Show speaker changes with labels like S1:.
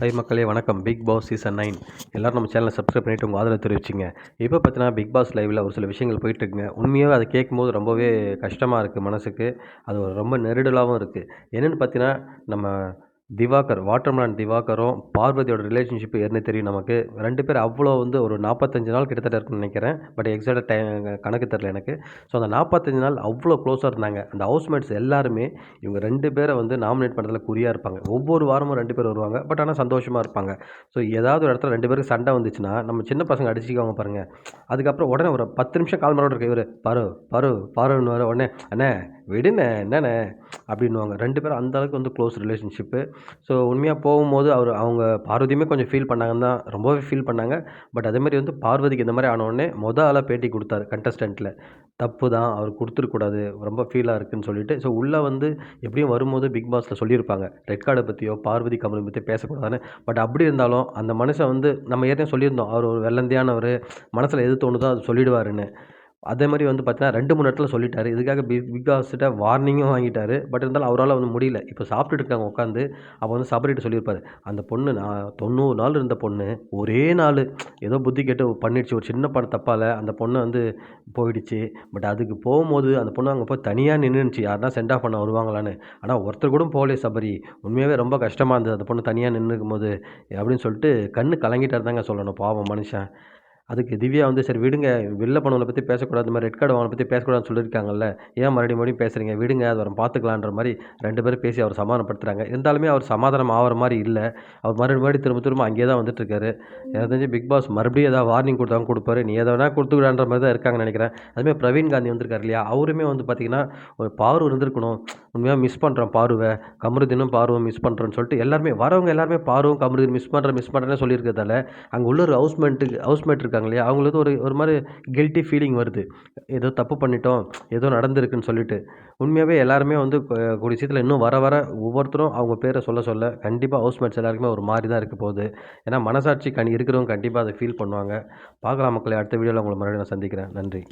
S1: High மக்களே வணக்கம். Big boss season nine. எல்லோரும் நம்ம சேனலை சப்ஸ்கிரைப் பண்ணிவிட்டு உங்கள் ஆதரவு தெரிவிச்சிங்க. இப்போ பார்த்தீங்கன்னா பிக் பாஸ் லைவில் ஒரு சில விஷயங்கள் போயிட்டுருக்குங்க. உண்மையாகவே அதை கேட்கும்போது ரொம்பவே கஷ்டமாக இருக்குது மனசுக்கு. அது ஒரு ரொம்ப நெருடலாகவும் இருக்குது என்னென்னு பார்த்தீங்கன்னா நம்ம திவாகர் வாட்டர்மேன் திவாகரும் பார்வதியோட ரிலேஷன்ஷிப் ஏற்கனவே தெரியும் நமக்கு. ரெண்டு பேர் அவ்வளோ வந்து ஒரு நாற்பத்தஞ்சு நாள் கிட்டத்தட்ட இருக்குன்னு நினைக்கிறேன். பட் எக்ஸாக்டாக டைம் கணக்கு தெரில எனக்கு. ஸோ அந்த நாற்பத்தஞ்சு நாள் அவ்வளோ க்ளோஸாக இருந்தாங்க. அந்த ஹவுஸ்மேட்ஸ் எல்லாருமே இவங்க ரெண்டு பேரை வந்து நாமினேட் பண்ணுறதுல குறியாக இருப்பாங்க. ஒவ்வொரு வாரமும் ரெண்டு பேர் வருவாங்க. பட் ஆனால் சந்தோஷமாக இருப்பாங்க. ஸோ ஏதாவது ஒரு இடத்துல ரெண்டு பேருக்கு சண்டை வந்துச்சுன்னா நம்ம சின்ன பசங்க அடிச்சுக்குவாங்க பாருங்கள் அதுக்கப்புறம் உடனே ஒரு பத்து நிமிஷம் கால் மரோட இருக்கு இவர் பரு பரு பருன்னு வர உடனே அண்ணே விடுண்ணே என்னண்ணே? அப்படின்னுவாங்க. ரெண்டு பேரும் அந்தளவுக்கு வந்து க்ளோஸ் ரிலேஷன்ஷிப்பு ஸோ உண்மையாக போகும்போது அவர் அவங்க பார்வதியுமே கொஞ்சம் ஃபீல் பண்ணாங்கன்னு தான் ரொம்பவே ஃபீல் பண்ணாங்க. பட் அதேமாதிரி வந்து பார்வதிக்கு இந்த மாதிரி ஆனவுடனே மொதல் ஆளாக பேட்டி கொடுத்தாரு கண்டஸ்டண்ட்டில் தப்பு தான் அவர் கொடுத்துருக்கூடாது ரொம்ப ஃபீலாக இருக்குதுன்னு சொல்லிட்டு. ஸோ உள்ளே வந்து எப்படியும் வரும்போது பிக் பாஸில் சொல்லியிருப்பாங்க ரெட் கார்டை பற்றியோ பார்வதி கமலை பற்றி பேசக்கூடாதுன்னு. பட் அப்படி இருந்தாலும் அந்த மனுஷன் வந்து நம்ம ஏற்கனவே சொல்லியிருந்தோம் அவர் ஒரு வெள்ளந்தியானவர் மனசில் எது தோணுதோ அது சொல்லிடுவாருன்னு. அதே மாதிரி வந்து பார்த்தீங்கன்னா ரெண்டு மூணு இடத்துல சொல்லிட்டாரு. இதுக்காக பிக் பிக் பாஸ்கிட்ட வார்னிங்கும் வாங்கிட்டாரு. பட் இருந்தாலும் அவரால் வந்து முடியல. இப்போ சாப்பிட்டுட்டு இருக்காங்க உட்காந்து அப்போ வந்து சபரிட்டு சொல்லியிருப்பாரு. அந்த பொண்ணு நான் தொண்ணூறு நாள் இருந்த பொண்ணு ஒரே நாள். ஏதோ புத்தி கேட்டு பண்ணிடுச்சு. ஒரு சின்ன படம் தப்பால் அந்த பொண்ணு வந்து போயிடுச்சு. பட் அதுக்கு போகும்போது அந்த பொண்ணு அங்கே போய் தனியாக நின்றுச்சு யாருனா சென்ட் ஆஃப் பண்ண வருவாங்களான்னு. ஆனால் ஒருத்தர் கூட போகலையே சபரி. உண்மையாகவே ரொம்ப கஷ்டமாக இருந்தது. அந்த பொண்ணு தனியாக நின்றுக்கும் போது அப்படின்னு சொல்லிட்டு கண்ணு கலங்கிட்டார் தாங்க சொல்லணும். பாவம் மனுஷன். அதுக்கு திவ்யா வந்து சரி விடுங்க. வெளில போனவங்களை பற்றி பேசக்கூடாது. இந்த மாதிரி ரெட் கார்டு அவனை பற்றி பேசக்கூடாதுன்னு சொல்லியிருக்காங்கல்ல. ஏன் மறுபடியும் மறுபடியும் பேசுகிறீங்க விடுங்க. அது வரும். பார்த்துக்கலான்ற மாதிரி ரெண்டு பேரும் பேசி அவர் சமாதானப்படுத்துகிறாங்க இருந்தாலுமே அவர் சமாதானம் ஆகிற மாதிரி இல்லை. அவர் மறுபடியும் மறுபடியும் திரும்ப திரும்ப அங்கேயே தான் வந்துட்டுருக்காரு. எனக்கு தெரிஞ்சு பிக் பாஸ் மறுபடியும் ஏதாவது வார்னிங் கொடுத்தாங்க கொடுப்பாரு. நீ எதை வேணால் கொடுத்துக்கிடான்ற மாதிரி தான் இருக்காங்கன்னு நினைக்கிறேன். அதுமாதிரி பிரவீன் காந்தி வந்திருக்காரு இல்லையா? அவருமே வந்து பார்த்திங்கன்னா ஒரு பார்வை இருந்திருக்கணும். உண்மையாக மிஸ் பண்ணுறோம் பார்வை. கமருதீனும் பார்வை மிஸ் பண்ணுறோன்னு சொல்லிட்டு எல்லாருமே வரவங்க எல்லாருமே பார்வும் கமருதீன் மிஸ் பண்ணுறேன் மிஸ் பண்ணுறேன்னு சொல்லியிருக்கிறதால அங்கே உள்ள ஒரு ஹவுஸ்மேட்டுக்கு ஹவுஸ்மேட் இருக்காங்க இருக்காங்க இல்லையா அவங்களுக்கு ஒரு ஒரு மாதிரி கில்ட்டி ஃபீலிங் வருது. ஏதோ தப்பு பண்ணிட்டோம் ஏதோ நடந்திருக்குன்னு சொல்லிட்டு. உண்மையாகவே எல்லாருமே வந்து கூடிய விஷயத்தில் இன்னும் வர வர ஒவ்வொருத்தரும் அவங்க பேரை சொல்ல சொல்ல கண்டிப்பாக ஹவுஸ்மேட்ஸ் எல்லாருக்குமே ஒரு மாதிரி தான் இருக்க போகுது. ஏன்னா மனசாட்சி கணி இருக்கிறவங்க கண்டிப்பாக அதை ஃபீல் பண்ணுவாங்க. பார்க்கலாம் மக்களை அடுத்த வீடியோவில் உங்களை மறுபடியும் நான் சந்திக்கிறேன். நன்றி.